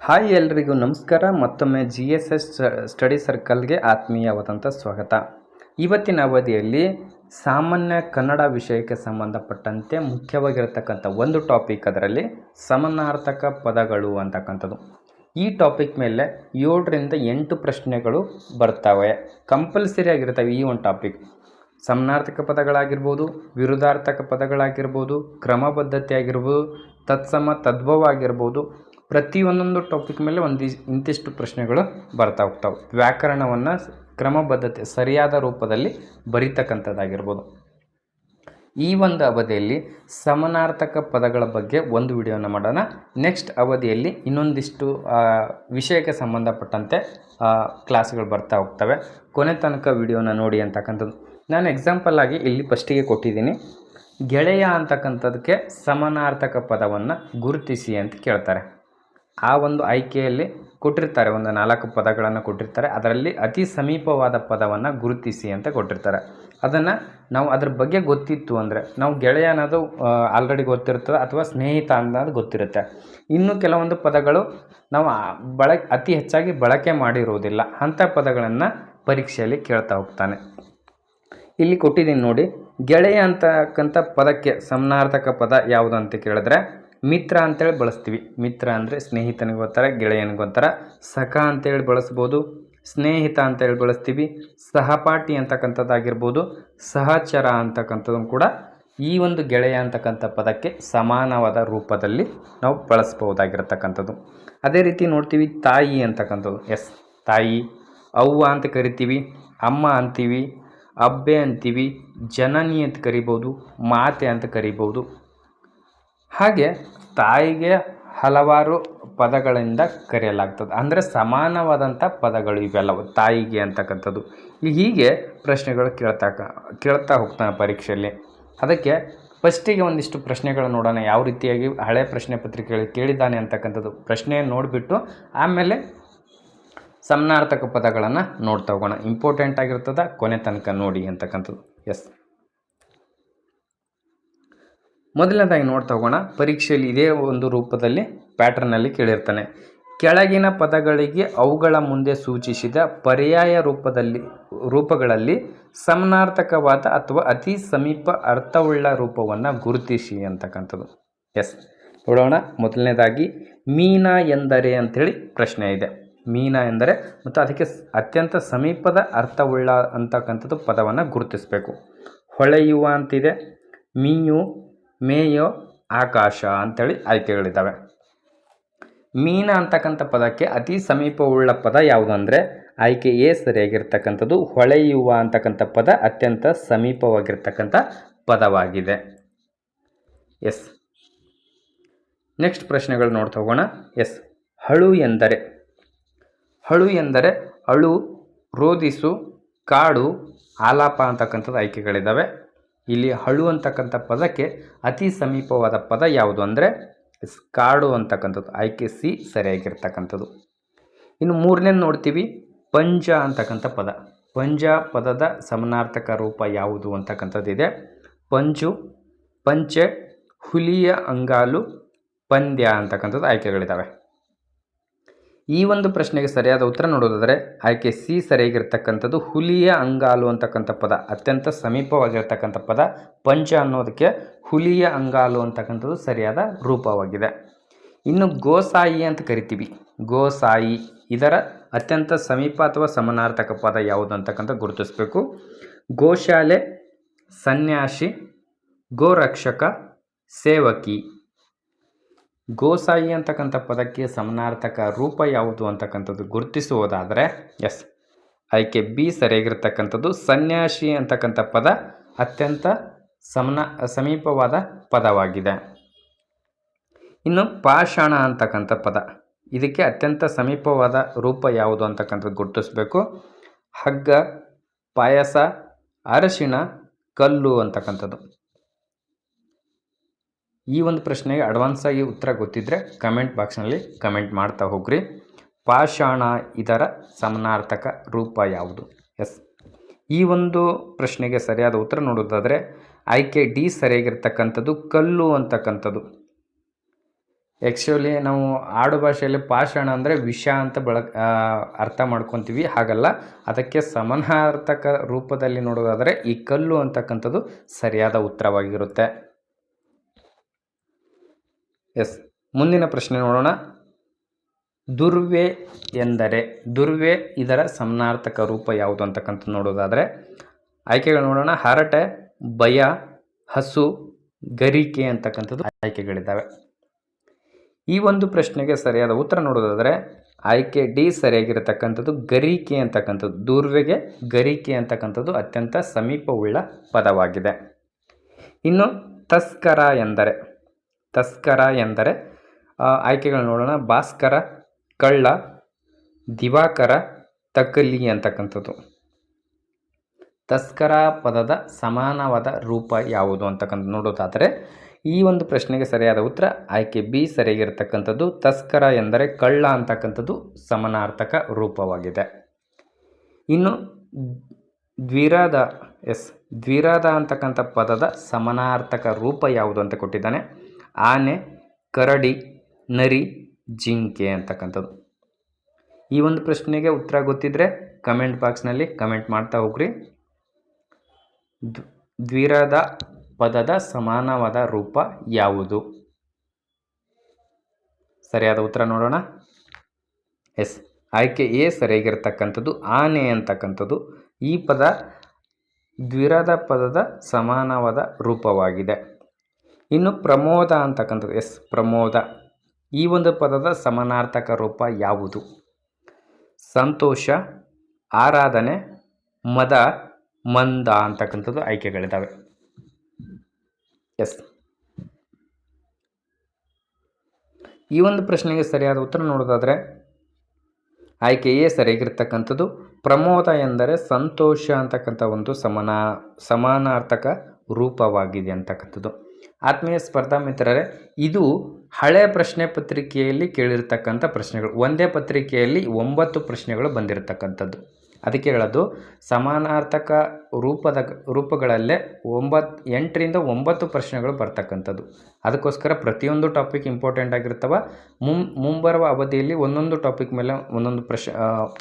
Hi ಎಲ್ರಿಗೂ ನಮಸ್ಕಾರ. ಮತ್ತೊಮ್ಮೆ ಜಿ ಎಸ್ ಎಸ್ ಸ್ಟಡಿ ಸರ್ಕಲ್ಗೆ ಆತ್ಮೀಯವಾದಂಥ ಸ್ವಾಗತ. ಇವತ್ತಿನ ಅವಧಿಯಲ್ಲಿ ಸಾಮಾನ್ಯ ಕನ್ನಡ ವಿಷಯಕ್ಕೆ ಸಂಬಂಧಪಟ್ಟಂತೆ ಮುಖ್ಯವಾಗಿರತಕ್ಕಂಥ ಒಂದು ಟಾಪಿಕ್ ಅದರಲ್ಲಿ ಸಮನಾರ್ಥಕ ಪದಗಳು ಅಂತಕ್ಕಂಥದ್ದು. ಈ ಟಾಪಿಕ್ ಮೇಲೆ ಏಳರಿಂದ ಎಂಟು ಪ್ರಶ್ನೆಗಳು ಬರ್ತವೆ. ಕಂಪಲ್ಸರಿ ಆಗಿರ್ತವೆ ಈ ಒಂದು ಟಾಪಿಕ್. ಸಮನಾರ್ಥಕ ಪದಗಳಾಗಿರ್ಬೋದು, ವಿರುದ್ಧಾರ್ಥಕ ಪದಗಳಾಗಿರ್ಬೋದು, ಕ್ರಮಬದ್ಧತೆ ಆಗಿರ್ಬೋದು, ತತ್ಸಮ ತದ್ಭವ ಆಗಿರ್ಬೋದು ಪ್ರತಿಯೊಂದೊಂದು ಟಾಪಿಕ್ ಮೇಲೆ ಒಂದು, ಇಂತಿಷ್ಟು ಪ್ರಶ್ನೆಗಳು ಬರ್ತಾ ಹೋಗ್ತಾವೆ. ವ್ಯಾಕರಣವನ್ನು ಕ್ರಮಬದ್ಧತೆ, ಸರಿಯಾದ ರೂಪದಲ್ಲಿ ಬರೀತಕ್ಕಂಥದ್ದಾಗಿರ್ಬೋದು. ಈ ಒಂದು ಅವಧಿಯಲ್ಲಿ ಸಮನಾರ್ಥಕ ಪದಗಳ ಬಗ್ಗೆ ಒಂದು ವಿಡಿಯೋನ ಮಾಡೋಣ. ನೆಕ್ಸ್ಟ್ ಅವಧಿಯಲ್ಲಿ ಇನ್ನೊಂದಿಷ್ಟು ವಿಷಯಕ್ಕೆ ಸಂಬಂಧಪಟ್ಟಂತೆ ಕ್ಲಾಸ್ಗಳು ಬರ್ತಾ ಹೋಗ್ತವೆ. ಕೊನೆ ತನಕ ವಿಡಿಯೋನ ನೋಡಿ ಅಂತಕ್ಕಂಥದ್ದು. ನಾನು ಎಕ್ಸಾಂಪಲ್ ಆಗಿ ಇಲ್ಲಿ ಫಸ್ಟಿಗೆ ಕೊಟ್ಟಿದ್ದೀನಿ. ಗೆಳೆಯ ಅಂತಕ್ಕಂಥದ್ದಕ್ಕೆ ಸಮನಾರ್ಥಕ ಪದವನ್ನು ಗುರುತಿಸಿ ಅಂತ ಕೇಳ್ತಾರೆ. ಆ ಒಂದು ಆಯ್ಕೆಯಲ್ಲಿ ಕೊಟ್ಟಿರ್ತಾರೆ, ಒಂದು ನಾಲ್ಕು ಪದಗಳನ್ನು ಕೊಟ್ಟಿರ್ತಾರೆ. ಅದರಲ್ಲಿ ಅತಿ ಸಮೀಪವಾದ ಪದವನ್ನು ಗುರುತಿಸಿ ಅಂತ ಕೊಟ್ಟಿರ್ತಾರೆ. ಅದನ್ನು ನಾವು ಅದ್ರ ಬಗ್ಗೆ ಗೊತ್ತಿತ್ತು ಅಂದರೆ, ನಾವು ಗೆಳೆಯ ಅನ್ನೋದು ಆಲ್ರೆಡಿ ಗೊತ್ತಿರ್ತದೆ ಅಥವಾ ಸ್ನೇಹಿತ ಅನ್ನೋದು ಗೊತ್ತಿರುತ್ತೆ. ಇನ್ನು ಕೆಲವೊಂದು ಪದಗಳು ನಾವು ಬಳ, ಅತಿ ಹೆಚ್ಚಾಗಿ ಬಳಕೆ ಮಾಡಿರುವುದಿಲ್ಲ ಅಂಥ ಪದಗಳನ್ನು ಪರೀಕ್ಷೆಯಲ್ಲಿ ಕೇಳ್ತಾ ಹೋಗ್ತಾನೆ. ಇಲ್ಲಿ ಕೊಟ್ಟಿದ್ದೀನಿ ನೋಡಿ, ಗೆಳೆಯ ಅಂತಕ್ಕಂಥ ಪದಕ್ಕೆ ಸಮನಾರ್ಥಕ ಪದ ಯಾವುದು ಅಂತ ಕೇಳಿದ್ರೆ ಮಿತ್ರ ಅಂತೇಳಿ ಬಳಸ್ತೀವಿ. ಮಿತ್ರ ಅಂದರೆ ಸ್ನೇಹಿತನಿಗೆ ಒಂಥರ ಸಖ ಅಂತೇಳಿ ಬಳಸ್ಬೋದು. ಸ್ನೇಹಿತ ಅಂತೇಳಿ ಬಳಸ್ತೀವಿ. ಸಹಪಾಠಿ ಅಂತಕ್ಕಂಥದ್ದಾಗಿರ್ಬೋದು. ಸಹಚರ ಅಂತಕ್ಕಂಥದ್ದು ಕೂಡ ಈ ಒಂದು ಗೆಳೆಯ ಅಂತಕ್ಕಂಥ ಪದಕ್ಕೆ ಸಮಾನವಾದ ರೂಪದಲ್ಲಿ ನಾವು ಬಳಸ್ಬೋದಾಗಿರತಕ್ಕಂಥದ್ದು. ಅದೇ ರೀತಿ ನೋಡ್ತೀವಿ, ತಾಯಿ ಅಂತಕ್ಕಂಥದ್ದು. ಎಸ್, ತಾಯಿ. ಅವ್ವ ಅಂತ ಕರಿತೀವಿ, ಅಮ್ಮ ಅಂತೀವಿ, ಅಬ್ಬೆ ಅಂತೀವಿ, ಜನನಿ ಅಂತ ಕರಿಬೋದು, ಮಾತೆ ಅಂತ ಕರಿಬೋದು. ಹಾಗೆ ತಾಯಿಗೆ ಹಲವಾರು ಪದಗಳಿಂದ ಕರೆಯಲಾಗ್ತದೆ. ಅಂದರೆ ಸಮಾನವಾದಂಥ ಪದಗಳು ಇವೆಲ್ಲವು ತಾಯಿಗೆ ಅಂತಕ್ಕಂಥದ್ದು. ಹೀಗೆ ಪ್ರಶ್ನೆಗಳು ಕೇಳ್ತಾ ಕೇಳ್ತಾ ಹೋಗ್ತಾನೆ ಪರೀಕ್ಷೆಯಲ್ಲಿ. ಅದಕ್ಕೆ ಫಸ್ಟಿಗೆ ಒಂದಿಷ್ಟು ಪ್ರಶ್ನೆಗಳು ನೋಡೋಣ. ಯಾವ ರೀತಿಯಾಗಿ ಹಳೆ ಪ್ರಶ್ನೆ ಪತ್ರಿಕೆಗಳು ಕೇಳಿದ್ದಾನೆ ಅಂತಕ್ಕಂಥದ್ದು ಪ್ರಶ್ನೆ ನೋಡಿಬಿಟ್ಟು ಆಮೇಲೆ ಸಮನಾರ್ಥಕ ಪದಗಳನ್ನು ನೋಡ್ತಾ ಹೋಗೋಣ. ಇಂಪಾರ್ಟೆಂಟ್ ಆಗಿರ್ತದೆ, ಕೊನೆ ತನಕ ನೋಡಿ ಅಂತಕ್ಕಂಥದ್ದು. ಎಸ್ ಮೊದಲನೇದಾಗಿ ನೋಡ್ತಾ ಹೋಗೋಣ ಪರೀಕ್ಷೆಯಲ್ಲಿ ಇದೇ ಒಂದು ರೂಪದಲ್ಲಿ ಪ್ಯಾಟರ್ನಲ್ಲಿ ಕೇಳಿರ್ತಾನೆ. ಕೆಳಗಿನ ಪದಗಳಿಗೆ ಅವುಗಳ ಮುಂದೆ ಸೂಚಿಸಿದ ಪರ್ಯಾಯ ರೂಪದಲ್ಲಿ, ರೂಪಗಳಲ್ಲಿ ಸಮನಾರ್ಥಕವಾದ ಅಥವಾ ಅತಿ ಸಮೀಪ ಅರ್ಥವುಳ್ಳ ರೂಪವನ್ನು ಗುರುತಿಸಿ ಅಂತಕ್ಕಂಥದ್ದು. ಎಸ್ ನೋಡೋಣ. ಮೊದಲನೇದಾಗಿ ಮೀನ ಎಂದರೆ ಅಂಥೇಳಿ ಪ್ರಶ್ನೆ ಇದೆ. ಮೀನ ಎಂದರೆ ಮತ್ತು ಅದಕ್ಕೆ ಅತ್ಯಂತ ಸಮೀಪದ ಅರ್ಥವುಳ್ಳ ಅಂತಕ್ಕಂಥದ್ದು ಪದವನ್ನು ಗುರುತಿಸಬೇಕು. ಹೊಳೆಯುವ ಅಂತಿದೆ. ಮೀಯು ಮೇಯೋ ಆಕಾಶ ಅಂಥೇಳಿ ಆಯ್ಕೆಗಳಿದ್ದಾವೆ. ಮೀನ ಅಂತಕ್ಕಂಥ ಪದಕ್ಕೆ ಅತಿ ಸಮೀಪವುಳ್ಳ ಪದ ಯಾವುದು ಅಂದರೆ ಆಯ್ಕೆ ಎ ಸರಿಯಾಗಿರ್ತಕ್ಕಂಥದ್ದು, ಹೊಳೆಯುವ ಅಂತಕ್ಕಂಥ ಪದ ಅತ್ಯಂತ ಸಮೀಪವಾಗಿರ್ತಕ್ಕಂಥ ಪದವಾಗಿದೆ. ಎಸ್. ನೆಕ್ಸ್ಟ್ ಪ್ರಶ್ನೆಗಳು ನೋಡ್ತಾ ಹೋಗೋಣ. ಎಸ್. ಹಳು ಎಂದರೆ? ಹಳು ಎಂದರೆ ಅಳು ರೋದಿಸು ಕಾಡು, ಆಲಾಪ ಅಂತಕ್ಕಂಥದ್ದು ಆಯ್ಕೆಗಳಿದ್ದಾವೆ. ಇಲ್ಲಿ ಹಳು ಅಂತಕ್ಕಂಥ ಪದಕ್ಕೆ ಅತಿ ಸಮೀಪವಾದ ಪದ ಯಾವುದು ಅಂದರೆ ಎಸ್ ಕಾಡು ಅಂತಕ್ಕಂಥದ್ದು, ಆಯ್ಕೆ ಸಿ ಸರಿಯಾಗಿರ್ತಕ್ಕಂಥದ್ದು. ಇನ್ನು ಮೂರನೇದು ನೋಡ್ತೀವಿ, ಪಂಜ ಅಂತಕ್ಕಂಥ ಪದ. ಪಂಜ ಪದದ ಸಮನಾರ್ಥಕ ರೂಪ ಯಾವುದು ಅಂತಕ್ಕಂಥದ್ದಿದೆ ಪಂಜು, ಪಂಚೆ, ಹುಲಿಯ ಅಂಗಾಲು ಪಂದ್ಯ ಅಂತಕ್ಕಂಥದ್ದು ಆಯ್ಕೆಗಳಿದ್ದಾವೆ ಈ ಒಂದು ಪ್ರಶ್ನೆಗೆ ಸರಿಯಾದ ಉತ್ತರ ನೋಡೋದಾದರೆ ಆಯ್ಕೆ ಸಿ ಸರಿಯಾಗಿರ್ತಕ್ಕಂಥದ್ದು ಹುಲಿಯ ಅಂಗಾಲು ಅಂತಕ್ಕಂಥ ಪದ, ಅತ್ಯಂತ ಸಮೀಪವಾಗಿರ್ತಕ್ಕಂಥ ಪದ, ಪಂಚ ಅನ್ನೋದಕ್ಕೆ ಹುಲಿಯ ಅಂಗಾಲು ಅಂತಕ್ಕಂಥದ್ದು ಸರಿಯಾದ ರೂಪವಾಗಿದೆ. ಇನ್ನು ಗೋಸಾಯಿ ಅಂತ ಕರಿತೀವಿ. ಗೋಸಾಯಿ, ಇದರ ಅತ್ಯಂತ ಸಮೀಪ ಅಥವಾ ಸಮನಾರ್ಥಕ ಪದ ಯಾವುದು ಅಂತಕ್ಕಂಥ ಗುರುತಿಸಬೇಕು. ಗೋಶಾಲೆ, ಸನ್ಯಾಸಿ, ಗೋರಕ್ಷಕ, ಸೇವಕಿ. ಗೋಸಾಯಿ ಅಂತಕ್ಕಂಥ ಪದಕ್ಕೆ ಸಮನಾರ್ಥಕ ರೂಪ ಯಾವುದು ಅಂತಕ್ಕಂಥದ್ದು ಗುರುತಿಸುವುದಾದರೆ ಎಸ್ ಆಯ್ಕೆ ಬಿ ಸರಿಯಾಗಿರ್ತಕ್ಕಂಥದ್ದು ಸನ್ಯಾಸಿ ಅಂತಕ್ಕಂಥ ಪದ ಅತ್ಯಂತ ಸಮನ, ಸಮೀಪವಾದ ಪದವಾಗಿದೆ. ಇನ್ನು ಪಾಷಾಣ ಅಂತಕ್ಕಂಥ ಪದ, ಇದಕ್ಕೆ ಅತ್ಯಂತ ಸಮೀಪವಾದ ರೂಪ ಯಾವುದು ಅಂತಕ್ಕಂಥದ್ದು ಗುರುತಿಸಬೇಕು. ಹಗ್ಗ, ಪಾಯಸ, ಅರಶಿಣ, ಕಲ್ಲು ಅಂತಕ್ಕಂಥದ್ದು. ಈ ಒಂದು ಪ್ರಶ್ನೆಗೆ ಅಡ್ವಾನ್ಸ್ ಆಗಿ ಉತ್ತರ ಗೊತ್ತಿದ್ದರೆ ಕಮೆಂಟ್ ಬಾಕ್ಸ್ನಲ್ಲಿ ಕಮೆಂಟ್ ಮಾಡ್ತಾ ಹೋಗ್ರಿ. ಪಾಷಾಣ ಇದರ ಸಮನಾರ್ಥಕ ರೂಪ ಯಾವುದು? ಎಸ್ ಈ ಒಂದು ಪ್ರಶ್ನೆಗೆ ಸರಿಯಾದ ಉತ್ತರ ನೋಡೋದಾದರೆ ಆಯ್ಕೆ ಡಿ ಸರಿಯಾಗಿರ್ತಕ್ಕಂಥದ್ದು, ಕಲ್ಲು ಅಂತಕ್ಕಂಥದ್ದು. ಆ್ಯಕ್ಚುಲಿ ನಾವು ಆಡು ಭಾಷೆಯಲ್ಲಿ ಪಾಷಾಣ ಅಂದರೆ ವಿಷ ಅಂತ ಬಳಕ ಅರ್ಥ ಮಾಡ್ಕೊತೀವಿ, ಹಾಗಲ್ಲ. ಅದಕ್ಕೆ ಸಮನಾರ್ಥಕ ರೂಪದಲ್ಲಿ ನೋಡೋದಾದರೆ ಈ ಕಲ್ಲು ಅಂತಕ್ಕಂಥದ್ದು ಸರಿಯಾದ ಉತ್ತರವಾಗಿರುತ್ತೆ. ಎಸ್. ಮುಂದಿನ ಪ್ರಶ್ನೆ ನೋಡೋಣ. ದುರ್ವೆ ಎಂದರೆ, ದುರ್ವೆ ಇದರ ಸಮನಾರ್ಥಕ ರೂಪ ಯಾವುದು ಅಂತಕ್ಕಂಥ ನೋಡೋದಾದರೆ, ಆಯ್ಕೆಗಳು ನೋಡೋಣ. ಹರಟೆ, ಭಯ, ಹಸು, ಗರಿಕೆ ಅಂತಕ್ಕಂಥದ್ದು ಆಯ್ಕೆಗಳಿದ್ದಾವೆ. ಈ ಒಂದು ಪ್ರಶ್ನೆಗೆ ಸರಿಯಾದ ಉತ್ತರ ನೋಡೋದಾದರೆ, ಆಯ್ಕೆ ಡಿ ಸರಿಯಾಗಿರತಕ್ಕಂಥದ್ದು ಗರಿಕೆ ಅಂತಕ್ಕಂಥದ್ದು. ದುರ್ವೆಗೆ ಗರಿಕೆ ಅಂತಕ್ಕಂಥದ್ದು ಅತ್ಯಂತ ಸಮೀಪವುಳ್ಳ ಪದವಾಗಿದೆ. ಇನ್ನು ತಸ್ಕರ ಎಂದರೆ ತಸ್ಕರ ಎಂದರೆ ಆಯ್ಕೆಗಳು ನೋಡೋಣ. ಭಾಸ್ಕರ, ಕಳ್ಳ, ದಿವಾಕರ, ತಕಲಿ ಅಂತಕ್ಕಂಥದ್ದು. ತಸ್ಕರ ಪದದ ಸಮಾನವಾದ ರೂಪ ಯಾವುದು ಅಂತಕ್ಕಂಥ ನೋಡೋದಾದರೆ, ಈ ಒಂದು ಪ್ರಶ್ನೆಗೆ ಸರಿಯಾದ ಉತ್ತರ ಆಯ್ಕೆ ಬಿ ಸರಿಯಾಗಿರ್ತಕ್ಕಂಥದ್ದು. ತಸ್ಕರ ಎಂದರೆ ಕಳ್ಳ ಅಂತಕ್ಕಂಥದ್ದು ಸಮಾನಾರ್ಥಕ ರೂಪವಾಗಿದೆ. ಇನ್ನು ದ್ವಿರಾದ ಎಸ್ ದ್ವಿರಾದ ಅಂತಕ್ಕಂಥ ಪದದ ಸಮಾನಾರ್ಥಕ ರೂಪ ಯಾವುದು ಅಂತ ಕೊಟ್ಟಿದ್ದಾನೆ. ಆನೆ, ಕರಡಿ, ನರಿ, ಜಿಂಕೆ ಅಂತಕ್ಕಂಥದ್ದು. ಈ ಒಂದು ಪ್ರಶ್ನೆಗೆ ಉತ್ತರ ಗೊತ್ತಿದ್ದರೆ ಕಮೆಂಟ್ ಬಾಕ್ಸ್ನಲ್ಲಿ ಕಮೆಂಟ್ ಮಾಡ್ತಾ ಹೋಗ್ರಿ. ದ್ವಿರದ ದ್ವಿರಾದ ಪದದ ಸಮಾನವಾದ ರೂಪ ಯಾವುದು? ಸರಿಯಾದ ಉತ್ತರ ನೋಡೋಣ. ಎಸ್, ಆಯ್ಕೆ ಎ ಸರಿಯಾಗಿರ್ತಕ್ಕಂಥದ್ದು, ಆನೆ ಅಂತಕ್ಕಂಥದ್ದು. ಈ ಪದ ದ್ವಿರದ ಪದದ ಸಮಾನವಾದ ರೂಪವಾಗಿದೆ. ಇನ್ನು ಪ್ರಮೋದ ಅಂತಕ್ಕಂಥದ್ದು. ಎಸ್, ಪ್ರಮೋದ. ಈ ಒಂದು ಪದದ ಸಮಾನಾರ್ಥಕ ರೂಪ ಯಾವುದು? ಸಂತೋಷ, ಆರಾಧನೆ, ಮದ, ಮಂದ ಅಂತಕ್ಕಂಥದ್ದು ಆಯ್ಕೆಗಳಿದ್ದಾವೆ ಎಸ್. ಈ ಒಂದು ಪ್ರಶ್ನೆಗೆ ಸರಿಯಾದ ಉತ್ತರ ನೋಡೋದಾದರೆ, ಆಯ್ಕೆಯೇ ಸರಿಯಾಗಿರ್ತಕ್ಕಂಥದ್ದು. ಪ್ರಮೋದ ಎಂದರೆ ಸಂತೋಷ ಅಂತಕ್ಕಂಥ ಒಂದು ಸಮಾನ, ಸಮಾನಾರ್ಥಕ ರೂಪವಾಗಿದೆ ಅಂತಕ್ಕಂಥದ್ದು. ಆತ್ಮೀಯ ಸ್ಪರ್ಧಾ ಮಿತ್ರರೇ, ಇದು ಹಳೆ ಪ್ರಶ್ನೆ ಪತ್ರಿಕೆಯಲ್ಲಿ ಕೇಳಿರ್ತಕ್ಕಂಥ ಪ್ರಶ್ನೆಗಳು. ಒಂದೇ ಪತ್ರಿಕೆಯಲ್ಲಿ ಒಂಬತ್ತು ಪ್ರಶ್ನೆಗಳು ಬಂದಿರತಕ್ಕಂಥದ್ದು. ಅದಕ್ಕೆ ಹೇಳೋದು, ಸಮಾನಾರ್ಥಕ ರೂಪದ ರೂಪಗಳಲ್ಲೇ ಒಂಬತ್ತು ಎಂಟರಿಂದ ಒಂಬತ್ತು ಪ್ರಶ್ನೆಗಳು ಬರ್ತಕ್ಕಂಥದ್ದು. ಅದಕ್ಕೋಸ್ಕರ ಪ್ರತಿಯೊಂದು ಟಾಪಿಕ್ ಇಂಪಾರ್ಟೆಂಟ್ ಆಗಿರ್ತವೆ. ಮುಂ, ಮುಂಬರುವ ಅವಧಿಯಲ್ಲಿ ಒಂದೊಂದು ಟಾಪಿಕ್ ಮೇಲೆ ಒಂದೊಂದು ಪ್ರಶ್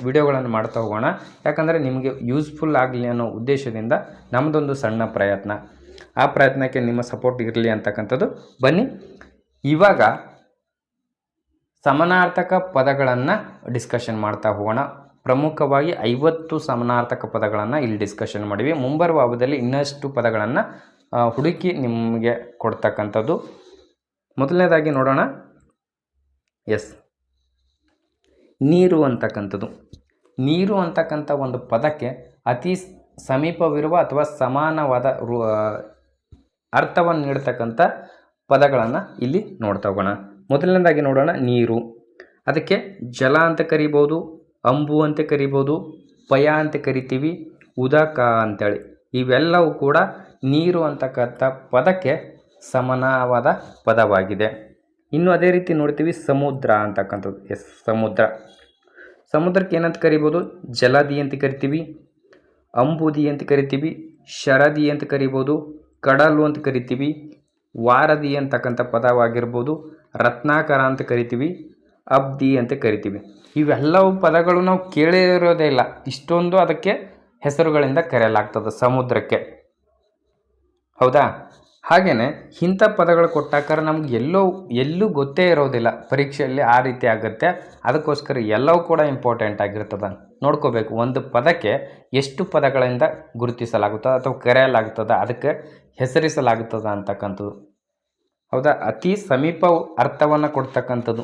ವಿಡಿಯೋಗಳನ್ನು ಮಾಡ್ತಾ ಹೋಗೋಣ. ಯಾಕಂದರೆ ನಿಮಗೆ ಯೂಸ್ಫುಲ್ ಆಗಲಿ ಅನ್ನೋ ಉದ್ದೇಶದಿಂದ ನಮ್ಮದೊಂದು ಸಣ್ಣ ಪ್ರಯತ್ನ. ಆ ಪ್ರಯತ್ನಕ್ಕೆ ನಿಮ್ಮ ಸಪೋರ್ಟ್ ಇರಲಿ ಅಂತಕ್ಕಂಥದ್ದು. ಬನ್ನಿ, ಇವಾಗ ಸಮನಾರ್ಥಕ ಪದಗಳನ್ನು ಡಿಸ್ಕಷನ್ ಮಾಡ್ತಾ ಹೋಗೋಣ. ಪ್ರಮುಖವಾಗಿ ಐವತ್ತು ಸಮನಾರ್ಥಕ ಪದಗಳನ್ನು ಇಲ್ಲಿ ಡಿಸ್ಕಷನ್ ಮಾಡಿವಿ. ಮುಂಬರುವ ಅವಧಿಯಲ್ಲಿ ಇನ್ನಷ್ಟು ಪದಗಳನ್ನು ಹುಡುಕಿ ನಿಮಗೆ ಕೊಡ್ತಕ್ಕಂಥದ್ದು. ಮೊದಲನೇದಾಗಿ ನೋಡೋಣ. ಎಸ್ ನೀರು ಅಂತಕ್ಕಂಥದ್ದು. ನೀರು ಅಂತಕ್ಕಂಥ ಒಂದು ಪದಕ್ಕೆ ಅತಿ ಸಮೀಪವಿರುವ ಅಥವಾ ಸಮಾನವಾದ ಅರ್ಥವನ್ನು ನೀಡ್ತಕ್ಕಂಥ ಪದಗಳನ್ನು ಇಲ್ಲಿ ನೋಡ್ತಾ ಹೋಗೋಣ. ಮೊದಲನೇದಾಗಿ ನೋಡೋಣ ನೀರು. ಅದಕ್ಕೆ ಜಲ ಅಂತ ಕರಿಬೋದು, ಅಂಬು ಅಂತ ಕರಿಬೋದು, ಪಯ ಅಂತ ಕರಿತೀವಿ, ಉದಕ ಅಂತೇಳಿ. ಇವೆಲ್ಲವೂ ಕೂಡ ನೀರು ಅಂತಕ್ಕಂಥ ಪದಕ್ಕೆ ಸಮನವಾದ ಪದವಾಗಿದೆ. ಇನ್ನು ಅದೇ ರೀತಿ ನೋಡ್ತೀವಿ ಸಮುದ್ರ ಅಂತಕ್ಕಂಥದ್ದು. ಎಸ್, ಸಮುದ್ರ. ಸಮುದ್ರಕ್ಕೆ ಏನಂತ ಕರಿಬೋದು? ಜಲದಿ ಅಂತ ಕರಿತೀವಿ, ಅಂಬುದಿ ಅಂತ ಕರಿತೀವಿ, ಶರದಿ ಅಂತ ಕರಿಬೋದು ಕಡಲು ಅಂತ ಕರಿತೀವಿ, ವಾರದಿ ಅಂತಕ್ಕಂಥ ಪದವಾಗಿರ್ಬೋದು, ರತ್ನಾಕರ ಅಂತ ಕರಿತೀವಿ, ಅಬ್ದಿ ಅಂತ ಕರಿತೀವಿ. ಇವೆಲ್ಲವು ಪದಗಳು ನಾವು ಕೇಳೇ ಇರೋದೇ ಇಲ್ಲ. ಇಷ್ಟೊಂದು ಅದಕ್ಕೆ ಹೆಸರುಗಳಿಂದ ಕರೆಯಲಾಗ್ತದೆ ಸಮುದ್ರಕ್ಕೆ. ಹೌದಾ? ಹಾಗೆಯೇ ಇಂಥ ಪದಗಳು ಕೊಟ್ಟಾಕಾರ ನಮ್ಗೆ ಎಲ್ಲೋ, ಎಲ್ಲೂ ಗೊತ್ತೇ ಇರೋದಿಲ್ಲ ಪರೀಕ್ಷೆಯಲ್ಲಿ ಆ ರೀತಿ ಆಗುತ್ತೆ. ಅದಕ್ಕೋಸ್ಕರ ಎಲ್ಲವೂ ಕೂಡ ಇಂಪಾರ್ಟೆಂಟ್ ಆಗಿರ್ತದೆ. ನೋಡ್ಕೋಬೇಕು, ಒಂದು ಪದಕ್ಕೆ ಎಷ್ಟು ಪದಗಳಿಂದ ಗುರುತಿಸಲಾಗುತ್ತದೆ ಅಥವಾ ಕರೆಯಲಾಗುತ್ತದೆ ಅದಕ್ಕೆ ಹೆಸರಿಸಲಾಗುತ್ತದೆ ಅಂತಕ್ಕಂಥದ್ದು. ಹೌದಾ? ಅತಿ ಸಮೀಪ ಅರ್ಥವನ್ನು ಕೊಡ್ತಕ್ಕಂಥದ್ದು.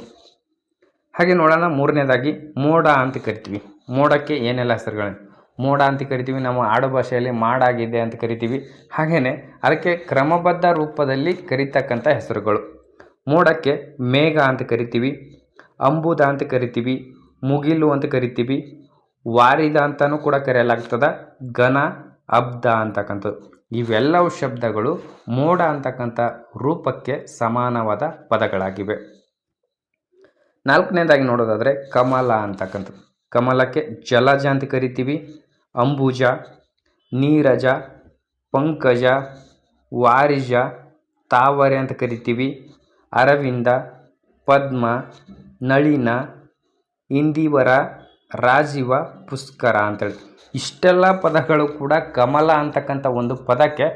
ಹಾಗೆ ನೋಡೋಣ ಮೂರನೇದಾಗಿ ಮೋಡ ಅಂತ ಕರಿತೀವಿ. ಮೋಡಕ್ಕೆ ಏನೆಲ್ಲ ಹೆಸರುಗಳನ್ನು? ಮೋಡ ಅಂತ ಕರಿತೀವಿ, ನಮ್ಮ ಆಡು ಭಾಷೆಯಲ್ಲಿ ಮಾಡಾಗಿದೆ ಅಂತ ಕರಿತೀವಿ. ಹಾಗೆಯೇ ಅದಕ್ಕೆ ಕ್ರಮಬದ್ಧ ರೂಪದಲ್ಲಿ ಕರಿತಕ್ಕಂಥ ಹೆಸರುಗಳು. ಮೋಡಕ್ಕೆ ಮೇಘ ಅಂತ ಕರಿತೀವಿ, ಅಂಬುದ ಅಂತ ಕರಿತೀವಿ, ಮುಗಿಲು ಅಂತ ಕರಿತೀವಿ, ವಾರಿದ ಅಂತಲೂ ಕೂಡ ಕರೆಯಲಾಗ್ತದೆ, ಘನ, ಅಬ್ದ ಅಂತಕ್ಕಂಥದ್ದು. ಇವೆಲ್ಲವೂ ಶಬ್ದಗಳು ಮೋಡ ಅಂತಕ್ಕಂಥ ರೂಪಕ್ಕೆ ಸಮಾನವಾದ ಪದಗಳಾಗಿವೆ. ನಾಲ್ಕನೇದಾಗಿ ನೋಡೋದಾದರೆ ಕಮಲ ಅಂತಕ್ಕಂಥದ್ದು. ಕಮಲಕ್ಕೆ ಜಲಜ ಅಂತ ಕರಿತೀವಿ. ಅಂಬುಜ, ನೀರಜ, ಪಂಕಜ, ವಾರಿಜ, ತಾವರೆ ಅಂತ ಕರಿತೀವಿ. ಅರವಿಂದ, ಪದ್ಮ, ನಳಿನ, ಇಂದಿವರ ರಾಜೀವ ಪುಷ್ಕರ ಅಂತೇಳಿ. ಇಷ್ಟೆಲ್ಲ ಪದಗಳು ಕೂಡ ಕಮಲ ಅಂತಕ್ಕಂಥ ಒಂದು ಪದಕ್ಕೆ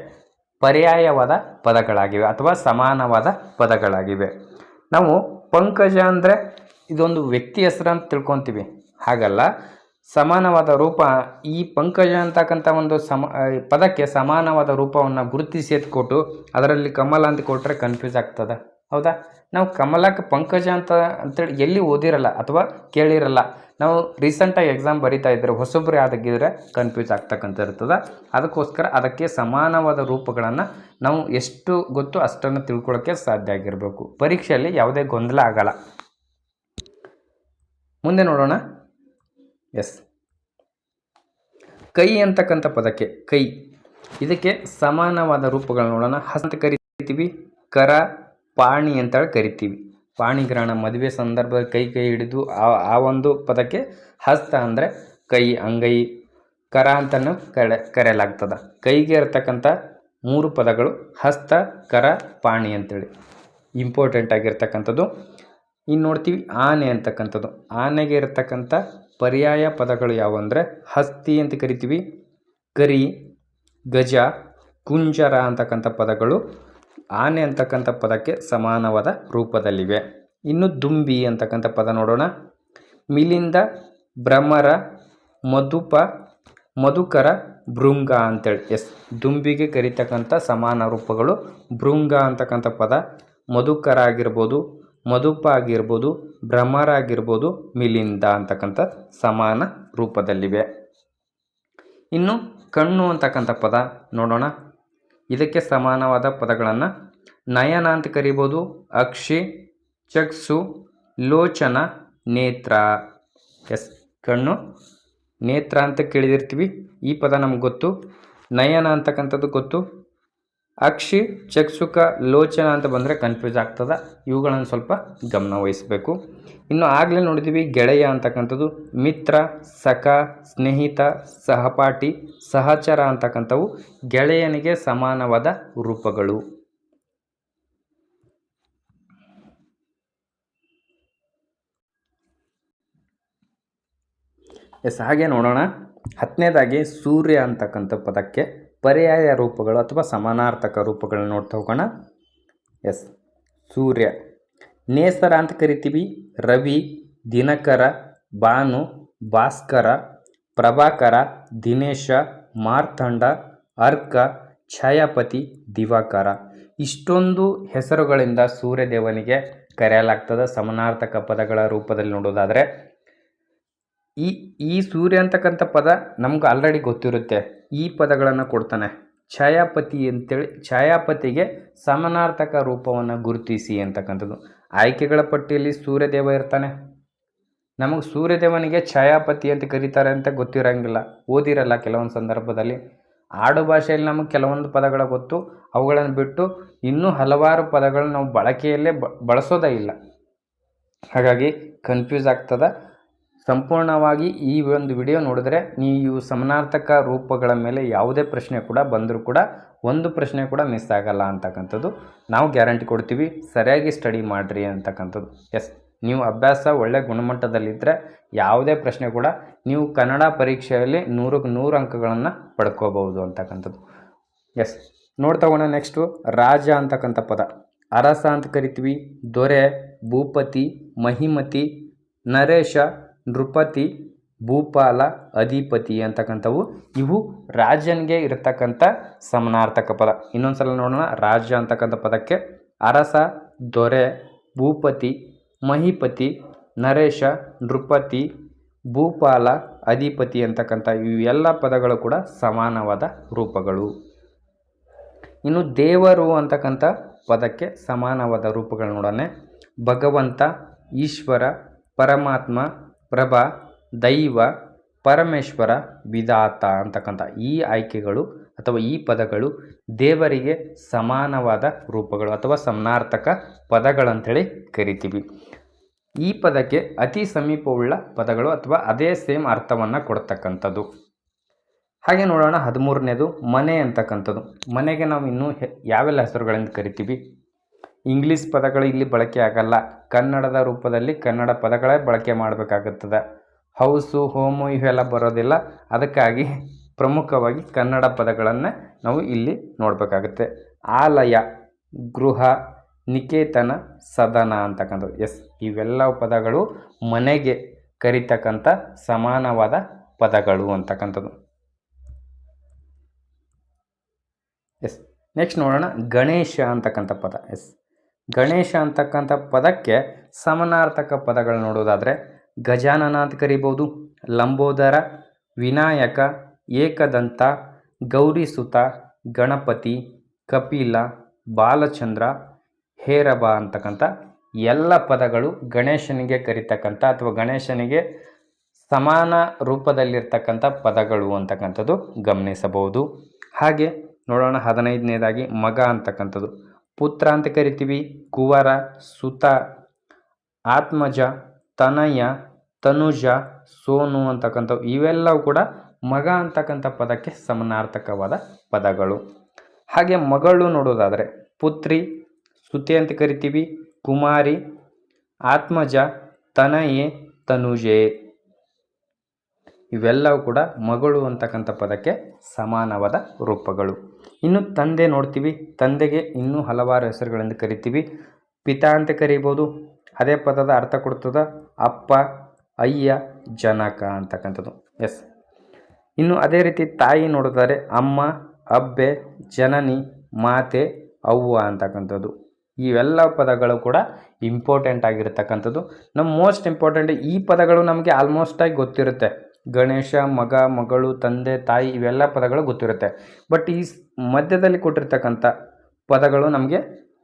ಪರ್ಯಾಯವಾದ ಪದಗಳಾಗಿವೆ ಅಥವಾ ಸಮಾನವಾದ ಪದಗಳಾಗಿವೆ. ನಾವು ಪಂಕಜ ಅಂದರೆ ಇದೊಂದು ವ್ಯಕ್ತಿ ಹೆಸರು ಅಂತ ತಿಳ್ಕೊತೀವಿ. ಹಾಗಲ್ಲ, ಸಮಾನವಾದ ರೂಪ, ಈ ಪಂಕಜ ಅಂತಕ್ಕಂಥ ಒಂದು ಸಮ ಪದಕ್ಕೆ ಸಮಾನವಾದ ರೂಪವನ್ನು ಗುರುತಿಸಿ ಎತ್ಕೊಟ್ಟು ಅದರಲ್ಲಿ ಕಮಲ ಅಂತ ಕೊಟ್ಟರೆ ಕನ್ಫ್ಯೂಸ್ ಆಗ್ತದೆ. ಹೌದಾ? ನಾವು ಕಮಲಕ್ಕೆ ಪಂಕಜ ಅಂತ ಅಂತೇಳಿ ಎಲ್ಲಿ ಓದಿರಲ್ಲ ಅಥವಾ ಕೇಳಿರಲ್ಲ. ನಾವು ರೀಸೆಂಟಾಗಿ ಎಕ್ಸಾಮ್ ಬರಿತಾ ಇದ್ದರೆ ಹೊಸಬ್ರು ಆದಾಗಿದ್ರೆ ಕನ್ಫ್ಯೂಸ್ ಆಗ್ತಕ್ಕಂಥ ಇರ್ತದೆ. ಅದಕ್ಕೋಸ್ಕರ ಅದಕ್ಕೆ ಸಮಾನವಾದ ರೂಪಗಳನ್ನು ನಾವು ಎಷ್ಟು ಗೊತ್ತು ಅಷ್ಟನ್ನು ತಿಳ್ಕೊಳ್ಳೋಕ್ಕೆ ಸಾಧ್ಯ ಆಗಿರಬೇಕು. ಪರೀಕ್ಷೆಯಲ್ಲಿ ಯಾವುದೇ ಗೊಂದಲ ಆಗಲ್ಲ. ಮುಂದೆ ನೋಡೋಣ. ಎಸ್ ಕೈ ಅಂತಕ್ಕಂಥ ಪದಕ್ಕೆ, ಕೈ. ಇದಕ್ಕೆ ಸಮಾನವಾದ ರೂಪಗಳನ್ನ ನೋಡೋಣ. ಹಸ್ತ ಕರಿತೀವಿ, ಕರ ಪಾಣಿ ಅಂತೇಳಿ ಕರಿತೀವಿ. ಪಾಣಿಗ್ರಹಣ ಮದುವೆ ಸಂದರ್ಭದಲ್ಲಿ ಕೈ ಕೈ ಹಿಡಿದು ಆ ಆ ಒಂದು ಪದಕ್ಕೆ ಹಸ್ತ ಅಂದರೆ ಕೈ, ಅಂಗೈ, ಕರ ಅಂತಲೂ ಕರೆ, ಕರೆಯಲಾಗ್ತದೆ. ಕೈಗೆ ಇರತಕ್ಕಂಥ ಮೂರು ಪದಗಳು ಹಸ್ತ, ಕರ, ಪಾಣಿ ಅಂತೇಳಿ. ಇಂಪಾರ್ಟೆಂಟ್ ಆಗಿರ್ತಕ್ಕಂಥದ್ದು. ಇನ್ನು ನೋಡ್ತೀವಿ ಆನೆ ಅಂತಕ್ಕಂಥದ್ದು. ಆನೆಗೆ ಇರತಕ್ಕಂಥ ಪರ್ಯಾಯ ಪದಗಳು ಯಾವು ಅಂದರೆ ಹಸ್ತಿ ಅಂತ ಕರಿತೀವಿ. ಕರಿ, ಗಜ, ಕುಂಜರ ಅಂತಕ್ಕಂಥ ಪದಗಳು ಆನೆ ಅಂತಕ್ಕಂಥ ಪದಕ್ಕೆ ಸಮಾನವಾದ ರೂಪದಲ್ಲಿವೆ. ಇನ್ನು ದುಂಬಿ ಅಂತಕ್ಕಂಥ ಪದ ನೋಡೋಣ. ಮಿಲಿಂದ ಭ್ರಮರ, ಮಧುಪ, ಮಧುಕರ, ಭೃಂಗ ಅಂತೇಳಿ. ಎಸ್, ದುಂಬಿಗೆ ಕರಿತಕ್ಕಂಥ ಸಮಾನ ರೂಪಗಳು. ಭೃಂಗ ಅಂತಕ್ಕಂಥ ಪದ ಮಧುಕರ ಆಗಿರ್ಬೋದು, ಮಧುಪ ಆಗಿರ್ಬೋದು, ಭ್ರಮರ ಆಗಿರ್ಬೋದು, ಮಿಲಿಂದ ಅಂತಕ್ಕಂಥ ಸಮಾನ ರೂಪದಲ್ಲಿವೆ. ಇನ್ನು ಕಣ್ಣು ಅಂತಕ್ಕಂಥ ಪದ ನೋಡೋಣ. ಇದಕ್ಕೆ ಸಮಾನವಾದ ಪದಗಳನ್ನು ನಯನ ಅಂತ ಕರಿಬೋದು, ಅಕ್ಷಿ ಚಕ್ಷು ಲೋಚನ, ನೇತ್ರ. ಎಸ್, ಕಣ್ಣು, ನೇತ್ರ ಅಂತ ಕೇಳಿದಿರ್ತೀವಿ. ಈ ಪದ ನಮ್ಗೆ ಗೊತ್ತು. ನಯನ ಅಂತಕ್ಕಂಥದ್ದು ಗೊತ್ತು. ಅಕ್ಷಿ ಚಕ್ಷುಕ ಲೋಚನ ಅಂತ ಬಂದರೆ ಕನ್ಫ್ಯೂಸ್ ಆಗ್ತದೆ. ಇವುಗಳನ್ನು ಸ್ವಲ್ಪ ಗಮನ ವಹಿಸಬೇಕು. ಇನ್ನು ಆಗಲೇ ನೋಡಿದ್ದೀವಿ ಗೆಳೆಯ ಅಂತಕ್ಕಂಥದ್ದು, ಮಿತ್ರ, ಸಖ, ಸ್ನೇಹಿತ, ಸಹಪಾಠಿ, ಸಹಚರ ಅಂತಕ್ಕಂಥವು ಗೆಳೆಯನಿಗೆ ಸಮಾನವಾದ ರೂಪಗಳು. ಎಸ್, ಹಾಗೆ ನೋಡೋಣ. ಹತ್ತನೇದಾಗಿ ಸೂರ್ಯ ಅಂತಕ್ಕಂಥ ಪದಕ್ಕೆ. ಪರ್ಯಾಯ ರೂಪಗಳು ಅಥವಾ ಸಮಾನಾರ್ಥಕ ರೂಪಗಳನ್ನ ನೋಡ್ತಾ ಹೋಗೋಣ. ಎಸ್. ಸೂರ್ಯ. ನೇಸರ ಅಂತ ಕರಿತೀವಿ. ರವಿ, ದಿನಕರ ಭಾನು ಭಾಸ್ಕರ, ಪ್ರಭಾಕರ, ದಿನೇಶ, ಮಾರ್ತಂಡ, ಅರ್ಕ, ಛಾಯಾಪತಿ, ದಿವಾಕರ. ಇಷ್ಟೊಂದು ಹೆಸರುಗಳಿಂದ ಸೂರ್ಯದೇವನಿಗೆ ಕರೆಯಲಾಗ್ತದೆ ಸಮಾನಾರ್ಥಕ ಪದಗಳ ರೂಪದಲ್ಲಿ ನೋಡೋದಾದರೆ, ಈ ಈ ಸೂರ್ಯ ಅಂತಕ್ಕಂಥ ಪದ ನಮ್ಗೆ ಆಲ್ರೆಡಿ ಗೊತ್ತಿರುತ್ತೆ. ಈ ಪದಗಳನ್ನು ಕೊಡ್ತಾನೆ. ಛಾಯಾಪತಿ ಅಂತೇಳಿ ಛಾಯಾಪತಿಗೆ ಸಮನಾರ್ಥಕ ರೂಪವನ್ನು ಗುರುತಿಸಿ ಅಂತಕ್ಕಂಥದ್ದು. ಆಯ್ಕೆಗಳ ಪಟ್ಟಿಯಲ್ಲಿ ಸೂರ್ಯದೇವ ಇರ್ತಾನೆ. ನಮಗೆ ಸೂರ್ಯದೇವನಿಗೆ ಛಾಯಾಪತಿ ಅಂತ ಕರೀತಾರೆ ಅಂತ ಗೊತ್ತಿರೋಂಗಿಲ್ಲ. ಓದಿರಲ್ಲ ಕೆಲವೊಂದು ಸಂದರ್ಭದಲ್ಲಿ. ಆಡು ಭಾಷೆಯಲ್ಲಿ ನಮಗೆ ಕೆಲವೊಂದು ಪದಗಳ ಗೊತ್ತು. ಅವುಗಳನ್ನು ಬಿಟ್ಟು ಇನ್ನೂ ಹಲವಾರು ಪದಗಳನ್ನ ನಾವು ಬಳಕೆಯಲ್ಲೇ ಬಳಸೋದೇ ಇಲ್ಲ. ಹಾಗಾಗಿ ಕನ್ಫ್ಯೂಸ್ ಆಗ್ತದೆ. ಸಂಪೂರ್ಣವಾಗಿ ಈ ಒಂದು ವಿಡಿಯೋ ನೋಡಿದ್ರೆ ನೀವು ಸಮನಾರ್ಥಕ ರೂಪಗಳ ಮೇಲೆ ಯಾವುದೇ ಪ್ರಶ್ನೆ ಕೂಡ ಬಂದರೂ ಕೂಡ ಒಂದು ಪ್ರಶ್ನೆ ಕೂಡ ಮಿಸ್ ಆಗಲ್ಲ ಅಂತಕ್ಕಂಥದ್ದು. ನಾವು ಗ್ಯಾರಂಟಿ ಕೊಡ್ತೀವಿ, ಸರಿಯಾಗಿ ಸ್ಟಡಿ ಮಾಡಿರಿ ಅಂತಕ್ಕಂಥದ್ದು. ಎಸ್ ನೀವು ಅಭ್ಯಾಸ ಒಳ್ಳೆ ಗುಣಮಟ್ಟದಲ್ಲಿದ್ದರೆ ಯಾವುದೇ ಪ್ರಶ್ನೆ ಕೂಡ ನೀವು ಕನ್ನಡ ಪರೀಕ್ಷೆಯಲ್ಲಿ ನೂರಕ್ಕೆ ನೂರು ಅಂಕಗಳನ್ನು ಪಡ್ಕೋಬಹುದು ಅಂತಕ್ಕಂಥದ್ದು. ಎಸ್ ನೋಡ್ತಾ ಹೋಗೋಣ ನೆಕ್ಸ್ಟು ರಾಜ ಅಂತಕ್ಕಂಥ ಪದ. ಅರಸ ಅಂತ ಕರಿತೀವಿ. ದೊರೆ, ಭೂಪತಿ, ಮಹಿಮತಿ, ನರೇಶ ನೃಪತಿ, ಭೂಪಾಲ, ಅಧಿಪತಿ ಅಂತಕ್ಕಂಥವು ಇವು ರಾಜನಿಗೆ ಇರತಕ್ಕಂಥ ಸಮನಾರ್ಥಕ ಪದ. ಇನ್ನೊಂದು ಸಲ ನೋಡೋಣ. ರಾಜ ಅಂತಕ್ಕಂಥ ಪದಕ್ಕೆ ಅರಸ, ದೊರೆ, ಭೂಪತಿ, ಮಹಿಪತಿ, ನರೇಶ, ನೃಪತಿ, ಭೂಪಾಲ, ಅಧಿಪತಿ ಅಂತಕ್ಕಂಥ ಇವೆಲ್ಲ ಪದಗಳು ಕೂಡ ಸಮಾನವಾದ ರೂಪಗಳು. ಇನ್ನು ದೇವರು ಅಂತಕ್ಕಂಥ ಪದಕ್ಕೆ ಸಮಾನವಾದ ರೂಪಗಳು ನೋಡೋಣ. ಭಗವಂತ, ಈಶ್ವರ, ಪರಮಾತ್ಮ ಪ್ರಭಾ, ದೈವ, ಪರಮೇಶ್ವರ, ವಿಧಾತ ಅಂತಕ್ಕಂಥ ಈ ಆಯ್ಕೆಗಳು ಅಥವಾ ಈ ಪದಗಳು ದೇವರಿಗೆ ಸಮಾನವಾದ ರೂಪಗಳು ಅಥವಾ ಸಮಾನಾರ್ಥಕ ಪದಗಳಂಥೇಳಿ ಕರಿತೀವಿ. ಈ ಪದಕ್ಕೆ ಅತಿ ಸಮೀಪವುಳ್ಳ ಪದಗಳು ಅಥವಾ ಅದೇ ಸೇಮ್ ಅರ್ಥವನ್ನು ಕೊಡ್ತಕ್ಕಂಥದ್ದು. ಹಾಗೆ ನೋಡೋಣ ಹದಿಮೂರನೇದು ಮನೆ ಅಂತಕ್ಕಂಥದ್ದು. ಮನೆಗೆ ನಾವು ಇನ್ನೂ ಯಾವೆಲ್ಲ ಹೆಸರುಗಳಿಂದ ಕರಿತೀವಿ? ಇಂಗ್ಲೀಷ್ ಪದಗಳು ಇಲ್ಲಿ ಬಳಕೆ ಆಗಲ್ಲ. ಕನ್ನಡದ ರೂಪದಲ್ಲಿ ಕನ್ನಡ ಪದಗಳೇ ಬಳಕೆ ಮಾಡಬೇಕಾಗುತ್ತದೆ. ಹೌಸು, ಹೋಮು ಇವೆಲ್ಲ ಬರೋದಿಲ್ಲ. ಅದಕ್ಕಾಗಿ ಪ್ರಮುಖವಾಗಿ ಕನ್ನಡ ಪದಗಳನ್ನು ನಾವು ಇಲ್ಲಿ ನೋಡಬೇಕಾಗುತ್ತೆ. ಆಲಯ, ಗೃಹ, ನಿಕೇತನ, ಸದನ ಅಂತಕ್ಕಂಥದ್ದು. ಎಸ್ ಇವೆಲ್ಲ ಪದಗಳು ಮನೆಗೆ ಕರಿತಕ್ಕಂಥ ಸಮಾನವಾದ ಪದಗಳು ಅಂತಕ್ಕಂಥದ್ದು. ಎಸ್, ನೆಕ್ಸ್ಟ್ ನೋಡೋಣ ಗಣೇಶ ಅಂತಕ್ಕಂಥ ಪದ. ಎಸ್ ಗಣೇಶ ಅಂತಕ್ಕಂಥ ಪದಕ್ಕೆ ಸಮನಾರ್ಥಕ ಪದಗಳು ನೋಡೋದಾದರೆ ಗಜಾನನ ಅಂತ ಕರಿಬೋದು, ಲಂಬೋದರ, ವಿನಾಯಕ, ಏಕದಂತ, ಗೌರಿಸುತ, ಗಣಪತಿ, ಕಪಿಲ, ಬಾಲಚಂದ್ರ, ಹೇರಬ ಅಂತಕ್ಕಂಥ ಎಲ್ಲ ಪದಗಳು ಗಣೇಶನಿಗೆ ಕರಿತಕ್ಕಂಥ ಅಥವಾ ಗಣೇಶನಿಗೆ ಸಮಾನ ರೂಪದಲ್ಲಿರ್ತಕ್ಕಂಥ ಪದಗಳು ಅಂತಕ್ಕಂಥದ್ದು ಗಮನಿಸಬಹುದು. ಹಾಗೆ ನೋಡೋಣ ಹದಿನೈದನೇದಾಗಿ ಮಗ ಅಂತಕ್ಕಂಥದ್ದು. ಪುತ್ರ ಅಂತ ಕರಿತೀವಿ. ಕುವರ, ಸುತ, ಆತ್ಮಜ, ತನಯ, ತನುಜ, ಸೋನು ಅಂತಕ್ಕಂಥವು. ಇವೆಲ್ಲವೂ ಕೂಡ ಮಗ ಅಂತಕ್ಕಂಥ ಪದಕ್ಕೆ ಸಮನಾರ್ಥಕವಾದ ಪದಗಳು. ಹಾಗೆ ಮಗಳು ನೋಡೋದಾದರೆ ಪುತ್ರಿ, ಸುತಿ ಅಂತ ಕರಿತೀವಿ. ಕುಮಾರಿ, ಆತ್ಮಜ, ತನಯೆ, ತನುಜೆ. ಇವೆಲ್ಲವೂ ಕೂಡ ಮಗಳು ಅಂತಕ್ಕಂಥ ಪದಕ್ಕೆ ಸಮಾನವಾದ ರೂಪಗಳು. ಇನ್ನು ತಂದೆ ನೋಡ್ತೀವಿ. ತಂದೆಗೆ ಇನ್ನೂ ಹಲವಾರು ಹೆಸರುಗಳಿಂದ ಕರಿತೀವಿ. ಪಿತಾ ಅಂತ ಕರಿಬೋದು. ಅದೇ ಪದದ ಅರ್ಥ ಕೊಡ್ತದೆ. ಅಪ್ಪ, ಅಯ್ಯ, ಜನಕ ಅಂತಕ್ಕಂಥದ್ದು. ಎಸ್ ಇನ್ನು ಅದೇ ರೀತಿ ತಾಯಿ ನೋಡಿದರೆ ಅಮ್ಮ, ಅಬ್ಬೆ, ಜನನಿ, ಮಾತೆ, ಅವ್ವ ಅಂತಕ್ಕಂಥದ್ದು. ಇವೆಲ್ಲ ಪದಗಳು ಕೂಡ ಇಂಪಾರ್ಟೆಂಟ್ ಆಗಿರತಕ್ಕಂಥದ್ದು. ನಮ್ಮ ಮೋಸ್ಟ್ ಇಂಪಾರ್ಟೆಂಟ್ ಈ ಪದಗಳು ನಮಗೆ ಆಲ್ಮೋಸ್ಟಾಗಿ ಗೊತ್ತಿರುತ್ತೆ. ಗಣೇಶ, ಮಗ, ಮಗಳು, ತಂದೆ, ತಾಯಿ ಇವೆಲ್ಲ ಪದಗಳು ಗೊತ್ತಿರುತ್ತೆ. ಬಟ್ ಈ ಮಧ್ಯದಲ್ಲಿ ಕೊಟ್ಟಿರ್ತಕ್ಕಂಥ ಪದಗಳು ನಮಗೆ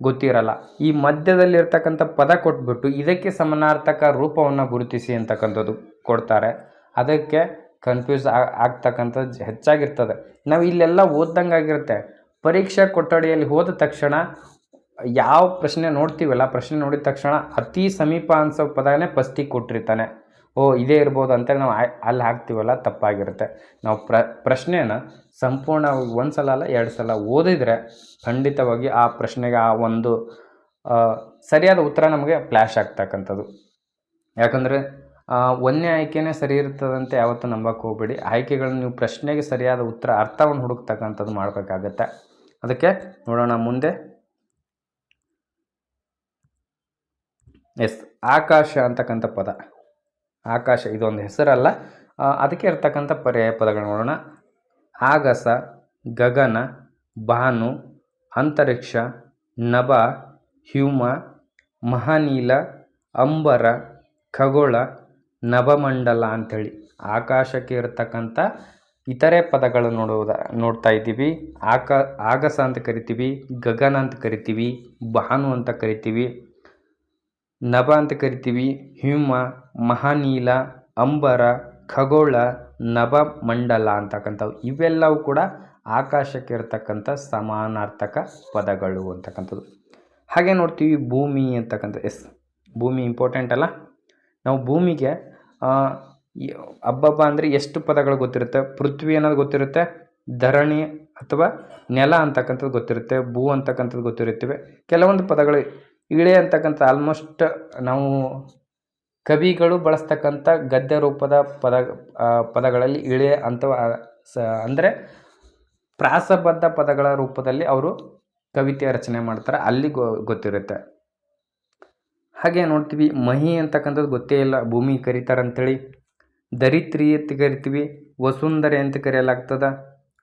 ಗೊತ್ತಿರಲ್ಲ. ಈ ಮಧ್ಯದಲ್ಲಿರ್ತಕ್ಕಂಥ ಪದ ಕೊಟ್ಬಿಟ್ಟು ಇದಕ್ಕೆ ಸಮನಾರ್ಥಕ ರೂಪವನ್ನು ಗುರುತಿಸಿ ಅಂತಕ್ಕಂಥದ್ದು ಕೊಡ್ತಾರೆ. ಅದಕ್ಕೆ ಕನ್ಫ್ಯೂಸ್ ಆಗ್ತಕ್ಕಂಥದ್ದು ಹೆಚ್ಚಾಗಿರ್ತದೆ. ನಾವು ಇಲ್ಲೆಲ್ಲ ಓದ್ದಂಗೆ ಆಗಿರುತ್ತೆ. ಪರೀಕ್ಷಾ ಕೊಠಡಿಯಲ್ಲಿ ಹೋದ ತಕ್ಷಣ ಯಾವ ಪ್ರಶ್ನೆ ನೋಡ್ತೀವಲ್ಲ, ಪ್ರಶ್ನೆ ನೋಡಿದ ತಕ್ಷಣ ಅತಿ ಸಮೀಪ ಅನ್ಸೋ ಪದನೇ ಫಸ್ಟಿಗೆ ಕೊಟ್ಟಿರ್ತಾನೆ. ಓ, ಇದೇ ಇರ್ಬೋದು ಅಂತೇಳಿ ನಾವು ಅಲ್ಲಿ ಹಾಕ್ತೀವಲ್ಲ, ತಪ್ಪಾಗಿರುತ್ತೆ. ನಾವು ಪ್ರ ಪ್ರಶ್ನೆನ ಸಂಪೂರ್ಣವಾಗಿ ಒಂದು ಸಲ ಅಲ್ಲ, ಎರಡು ಸಲ ಓದಿದರೆ ಖಂಡಿತವಾಗಿ ಆ ಪ್ರಶ್ನೆಗೆ ಆ ಒಂದು ಸರಿಯಾದ ಉತ್ತರ ನಮಗೆ ಫ್ಲ್ಯಾಶ್ ಆಗ್ತಕ್ಕಂಥದ್ದು. ಯಾಕಂದರೆ ಒಂದನೇ ಆಯ್ಕೆನೇ ಸರಿ ಇರ್ತದಂತೆ ಯಾವತ್ತೂ ನಂಬಕ್ಕೆ ಹೋಗ್ಬೇಡಿ. ಆಯ್ಕೆಗಳನ್ನ ನೀವು ಪ್ರಶ್ನೆಗೆ ಸರಿಯಾದ ಉತ್ತರ, ಅರ್ಥವನ್ನು ಹುಡುಕ್ತಕ್ಕಂಥದ್ದು ಮಾಡಬೇಕಾಗತ್ತೆ. ಅದಕ್ಕೆ ನೋಡೋಣ ಮುಂದೆ. ಎಸ್, ಆಕಾಶ ಅಂತಕ್ಕಂಥ ಪದ. ಆಕಾಶ ಇದೊಂದು ಹೆಸರಲ್ಲ. ಅದಕ್ಕೆ ಇರ್ತಕ್ಕಂಥ ಪರ್ಯಾಯ ಪದಗಳು ನೋಡೋಣ. ಆಗಸ, ಗಗನ ಭಾನು ಅಂತರಿಕ್ಷ, ನಭ, ಹ್ಯೂಮ, ಮಹಾನೀಲ, ಅಂಬರ, ಖಗೋಳ, ನಭಮಂಡಲ ಅಂಥೇಳಿ ಆಕಾಶಕ್ಕೆ ಇರತಕ್ಕಂಥ ಇತರೆ ಪದಗಳು ನೋಡುವುದ, ನೋಡ್ತಾ ಇದ್ದೀವಿ. ಆಕ, ಆಗಸ ಅಂತ ಕರಿತೀವಿ, ಗಗನ ಅಂತ ಕರಿತೀವಿ ಭಾನು ಅಂತ ಕರಿತೀವಿ ನಭ ಅಂತ ಕರಿತೀವಿ. ಹಿಮ ಮಹಾನೀಲ, ಅಂಬರ, ಖಗೋಳ ನಭಮಂಡಲ ಅಂತಕ್ಕಂಥವು. ಇವೆಲ್ಲವೂ ಕೂಡ ಆಕಾಶಕ್ಕೆ ಇರತಕ್ಕಂಥ ಸಮಾನಾರ್ಥಕ ಪದಗಳು ಅಂತಕ್ಕಂಥದ್ದು. ಹಾಗೆ ನೋಡ್ತೀವಿ ಭೂಮಿ ಅಂತಕ್ಕಂಥ, ಎಸ್, ಭೂಮಿ ಇಂಪಾರ್ಟೆಂಟ್ ಅಲ್ಲ? ನಾವು ಭೂಮಿಗೆ ಹಬ್ಬಬ್ಬ ಅಂದರೆ ಎಷ್ಟು ಪದಗಳು ಗೊತ್ತಿರುತ್ತೆ? ಪೃಥ್ವಿ ಅನ್ನೋದು ಗೊತ್ತಿರುತ್ತೆ, ಧರಣಿ ಅಥವಾ ನೆಲ ಅಂತಕ್ಕಂಥದ್ದು ಗೊತ್ತಿರುತ್ತೆ, ಭೂ ಅಂತಕ್ಕಂಥದ್ದು ಗೊತ್ತಿರುತ್ತವೆ. ಕೆಲವೊಂದು ಪದಗಳು ಇಳೆ ಅಂತಕ್ಕಂಥ ಆಲ್ಮೋಸ್ಟ್ ನಾವು ಕವಿಗಳು ಬಳಸ್ತಕ್ಕಂಥ ಗದ್ಯ ರೂಪದ ಪದ ಪದಗಳಲ್ಲಿ ಇಳೆ ಅಂತ ಸ, ಅಂದರೆ ಪ್ರಾಸಬದ್ಧ ಪದಗಳ ರೂಪದಲ್ಲಿ ಅವರು ಕವಿತೆ ರಚನೆ ಮಾಡ್ತಾರೆ. ಅಲ್ಲಿ ಗೊತ್ತಿರುತ್ತೆ. ಹಾಗೆ ನೋಡ್ತೀವಿ, ಮಹಿ ಅಂತಕ್ಕಂಥದ್ದು ಗೊತ್ತೇ ಇಲ್ಲ. ಭೂಮಿ ಕರೀತಾರೆ ಅಂಥೇಳಿ ದರಿತ್ರಿ ಅಂತ ಕರಿತೀವಿ. ವಸುಂಧರೆ ಅಂತ ಕರೆಯಲಾಗ್ತದ.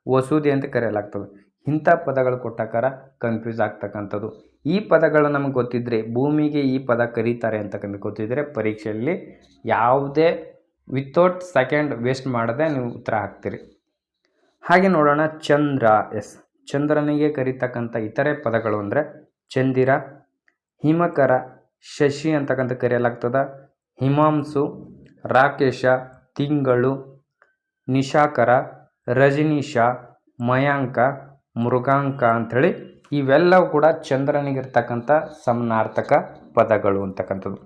ವಸೂದೆ ಅಂತ ಕರೆಯಲಾಗ್ತದೆ. ಇಂಥ ಪದಗಳು ಕೊಟ್ಟಾಕಾರ ಕನ್ಫ್ಯೂಸ್ ಆಗ್ತಕ್ಕಂಥದ್ದು. ಈ ಪದಗಳು ನಮಗೆ ಗೊತ್ತಿದ್ದರೆ ಭೂಮಿಗೆ ಈ ಪದ ಕರೀತಾರೆ ಅಂತಕ್ಕಂಥ ಗೊತ್ತಿದ್ದರೆ ಪರೀಕ್ಷೆಯಲ್ಲಿ ಯಾವುದೇ ವಿತೌಟ್ ಸೆಕೆಂಡ್ ವೇಸ್ಟ್ ಮಾಡದೆ ನೀವು ಉತ್ತರ ಹಾಕ್ತೀರಿ. ಹಾಗೆ ನೋಡೋಣ ಚಂದ್ರ ಎಸ್. ಚಂದ್ರನಿಗೆ ಕರೀತಕ್ಕಂಥ ಇತರೆ ಪದಗಳು ಅಂದರೆ ಚಂದಿರ, ಹಿಮಕರ, ಶಶಿ ಅಂತಕ್ಕಂಥ ಕರೆಯಲಾಗ್ತದ. ಹಿಮಾಂಸು, ರಾಕೇಶ, ತಿಂಗಳು, ನಿಶಾಕರ, ರಜನೀಶ, ಮಯಾಂಕ, ಮೃಗಾಂಕ ಅಂಥೇಳಿ ಇವೆಲ್ಲವೂ ಕೂಡ ಚಂದ್ರನಿಗಿರ್ತಕ್ಕಂಥ ಸಮನಾರ್ಥಕ ಪದಗಳು ಅಂತಕ್ಕಂಥದ್ದು.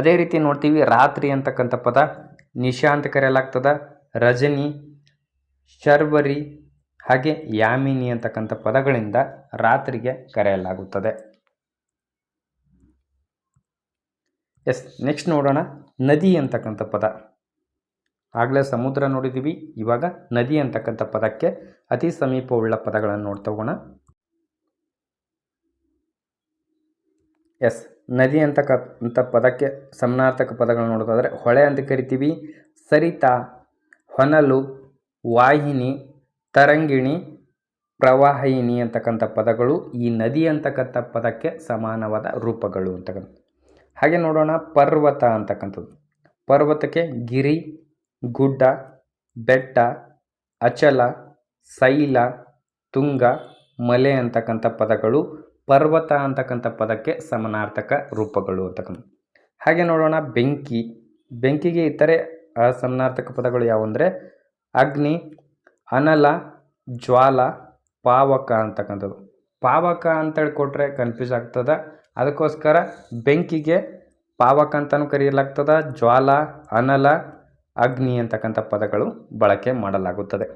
ಅದೇ ರೀತಿ ನೋಡ್ತೀವಿ, ರಾತ್ರಿ ಅಂತಕ್ಕಂಥ ಪದ ನಿಶಾ ಅಂತ ಕರೆಯಲಾಗ್ತದ, ರಜನಿ ಶರ್ಬರಿ ಹಾಗೆ ಯಾಮಿನಿ ಅಂತಕ್ಕಂಥ ಪದಗಳಿಂದ ರಾತ್ರಿಗೆ ಕರೆಯಲಾಗುತ್ತದೆ. ಎಸ್, ನೆಕ್ಸ್ಟ್ ನೋಡೋಣ, ನದಿ ಅಂತಕ್ಕಂಥ ಪದ. ಆಗಲೇ ಸಮುದ್ರ ನೋಡಿದ್ದೀವಿ ಇವಾಗ ನದಿ ಅಂತಕ್ಕಂಥ ಪದಕ್ಕೆ ಅತಿ ಸಮೀಪವುಳ್ಳ ಪದಗಳನ್ನು ನೋಡ್ತಾ ಹೋಗೋಣ. ಎಸ್. ನದಿ ಅಂತಕ್ಕಂಥ ಪದಕ್ಕೆ ಸಮನಾರ್ಥಕ ಪದಗಳನ್ನು ನೋಡೋದಾದರೆ ಹೊಳೆ ಅಂತ ಕರಿತೀವಿ. ಸರಿತಾ, ಹೊನಲು, ವಾಹಿನಿ, ತರಂಗಿಣಿ, ಪ್ರವಾಹಿನಿ ಅಂತಕ್ಕಂಥ ಪದಗಳು ಈ ನದಿ ಅಂತಕ್ಕಂಥ ಪದಕ್ಕೆ ಸಮಾನವಾದ ರೂಪಗಳು ಅಂತಕ್ಕಂಥ ಹಾಗೆ ನೋಡೋಣ ಪರ್ವತ ಅಂತಕ್ಕಂಥದ್ದು. ಪರ್ವತಕ್ಕೆ ಗಿರಿ ಗುಡ್ಡ, ಬೆಟ್ಟ, ಅಚಲ, ಸೈಲ, ತುಂಗ, ಮಲೆ ಅಂತಕ್ಕಂಥ ಪದಗಳು, ಪರ್ವತ ಅಂತಕ್ಕಂಥ ಪದಕ್ಕೆ ಸಮನಾರ್ಥಕ ರೂಪಗಳು ಅಂತಕ್ಕಂಥ. ಹಾಗೆ ನೋಡೋಣ ಬೆಂಕಿ. ಬೆಂಕಿಗೆ ಇತರೆ ಸಮನಾರ್ಥಕ ಪದಗಳು ಯಾವುವಂದರೆ ಅಗ್ನಿ, ಅನಲ, ಜ್ವಾಲ, ಪಾವಕ ಅಂತಕ್ಕಂಥದ್ದು. ಪಾವಕ ಅಂತೇಳಿ ಕೊಟ್ಟರೆ ಕನ್ಫ್ಯೂಸ್ ಆಗ್ತದೆ. ಅದಕ್ಕೋಸ್ಕರ ಬೆಂಕಿಗೆ ಪಾವಕ ಅಂತಲೂ ಕರೆಯಲಾಗ್ತದೆ. ಜ್ವಾಲ, ಅನಲ ಅಗ್ನಿ ಅಂತಕ್ಕಂಥ ಪದಗಳು ಬಳಕೆ ಮಾಡಲಾಗುತ್ತದೆ.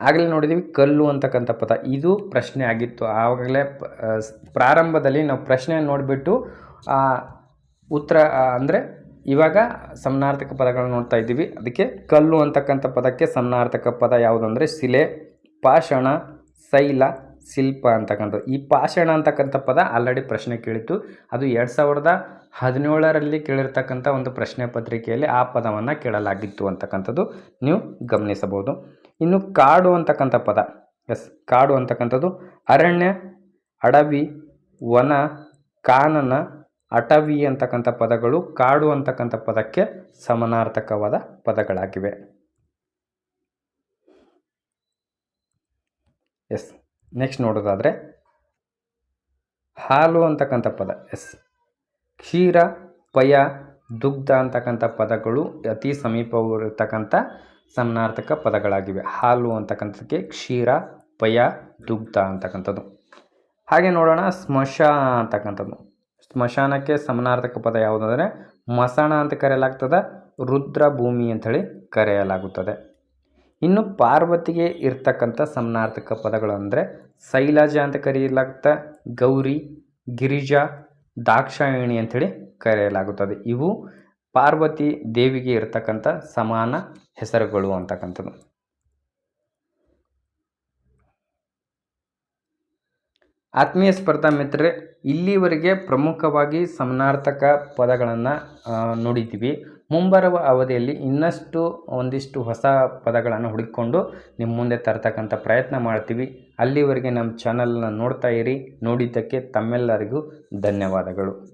ಆಗಲೇ ನೋಡಿದ್ದೀವಿ ಕಲ್ಲು ಅಂತಕ್ಕಂಥ ಪದ. ಇದು ಪ್ರಶ್ನೆ ಆಗಿತ್ತು. ಆವಾಗಲೇ ಪ್ರಾರಂಭದಲ್ಲಿ ನಾವು ಪ್ರಶ್ನೆ ನೋಡಿಬಿಟ್ಟು ಉತ್ತರ ಅಂದರೆ ಇವಾಗ ಸಮನಾರ್ಥಕ ಪದಗಳನ್ನು ನೋಡ್ತಾ ಇದ್ದೀವಿ. ಅದಕ್ಕೆ ಕಲ್ಲು ಅಂತಕ್ಕಂಥ ಪದಕ್ಕೆ ಸಮನಾರ್ಥಕ ಪದ ಯಾವುದಂದರೆ ಶಿಲೆ, ಪಾಷಾಣ, ಶೈಲ, ಶಿಲ್ಪ ಅಂತಕ್ಕಂಥದ್ದು. ಈ ಪಾಷಾಣ ಅಂತಕ್ಕಂಥ ಪದ ಆಲ್ರೆಡಿ ಪ್ರಶ್ನೆ ಕೇಳಿತ್ತು. ಅದು ಎರಡು ಸಾವಿರದ ಹದಿನೇಳರಲ್ಲಿ ಕೇಳಿರ್ತಕ್ಕಂಥ ಒಂದು ಪ್ರಶ್ನೆ ಪತ್ರಿಕೆಯಲ್ಲಿ ಆ ಪದವನ್ನು ಕೇಳಲಾಗಿತ್ತು ಅಂತಕ್ಕಂಥದ್ದು ನೀವು ಗಮನಿಸಬಹುದು. ಇನ್ನು ಕಾಡು ಅಂತಕ್ಕಂಥ ಪದ, ಎಸ್, ಕಾಡು ಅಂತಕ್ಕಂಥದ್ದು ಅರಣ್ಯ, ಅಡವಿ, ವನ, ಕಾನನ, ಅಟವಿ ಅಂತಕ್ಕಂಥ ಪದಗಳು ಕಾಡು ಅಂತಕ್ಕಂಥ ಪದಕ್ಕೆ ಸಮನಾರ್ಥಕವಾದ ಪದಗಳಾಗಿವೆ. ಎಸ್, ನೆಕ್ಸ್ಟ್ ನೋಡೋದಾದರೆ ಹಾಲು ಅಂತಕ್ಕಂಥ ಪದ, ಎಸ್. ಕ್ಷೀರ, ಪಯ, ದುಗ್ಧ ಅಂತಕ್ಕಂಥ ಪದಗಳು ಅತಿ ಸಮೀಪವಿರತಕ್ಕಂಥ ಸಮನಾರ್ಥಕ ಪದಗಳಾಗಿವೆ. ಹಾಲು ಅಂತಕ್ಕಂಥದ್ದಕ್ಕೆ ಕ್ಷೀರ, ಪಯ, ದುಗ್ಧ ಅಂತಕ್ಕಂಥದ್ದು. ಹಾಗೆ ನೋಡೋಣ ಸ್ಮಶ ಅಂತಕ್ಕಂಥದ್ದು. ಸ್ಮಶಾನಕ್ಕೆ ಸಮನಾರ್ಥಕ ಪದ ಯಾವುದಂದರೆ ಮಸಣ ಅಂತ ಕರೆಯಲಾಗ್ತದೆ ರುದ್ರ ಭೂಮಿ ಅಂಥೇಳಿ ಕರೆಯಲಾಗುತ್ತದೆ. ಇನ್ನು ಪಾರ್ವತಿಗೆ ಇರ್ತಕ್ಕಂಥ ಸಮನಾರ್ಥಕ ಪದಗಳು ಅಂದರೆ ಶೈಲಜ ಅಂತ ಕರೆಯಲಾಗ್ತ ಗೌರಿ, ಗಿರಿಜಾ ದಾಕ್ಷಾಯಿಣಿ ಅಂಥೇಳಿ ಕರೆಯಲಾಗುತ್ತದೆ. ಇವು ಪಾರ್ವತಿ ದೇವಿಗೆ ಇರತಕ್ಕಂಥ ಸಮಾನ ಹೆಸರುಗಳು ಅಂತಕ್ಕಂಥದ್ದು. ಆತ್ಮೀಯ ಸ್ಪರ್ಧಾ ಮಿತ್ರರೇ, ಇಲ್ಲಿವರೆಗೆ ಪ್ರಮುಖವಾಗಿ ಸಮನಾರ್ಥಕ ಪದಗಳನ್ನು ನೋಡಿದ್ದೀವಿ. ಮುಂಬರುವ ಅವಧಿಯಲ್ಲಿ ಇನ್ನಷ್ಟು ಒಂದಿಷ್ಟು ಹೊಸ ಪದಗಳನ್ನು ಹುಡುಕಿಕೊಂಡು ನಿಮ್ಮ ಮುಂದೆ ತರ್ತಕ್ಕಂಥ ಪ್ರಯತ್ನ ಮಾಡ್ತೀವಿ. ಅಲ್ಲಿವರೆಗೆ ನಮ್ಮ ಚಾನಲನ್ನ ನೋಡ್ತಾ ಇರಿ. ನೋಡಿದ್ದಕ್ಕೆ ತಮ್ಮೆಲ್ಲರಿಗೂ ಧನ್ಯವಾದಗಳು.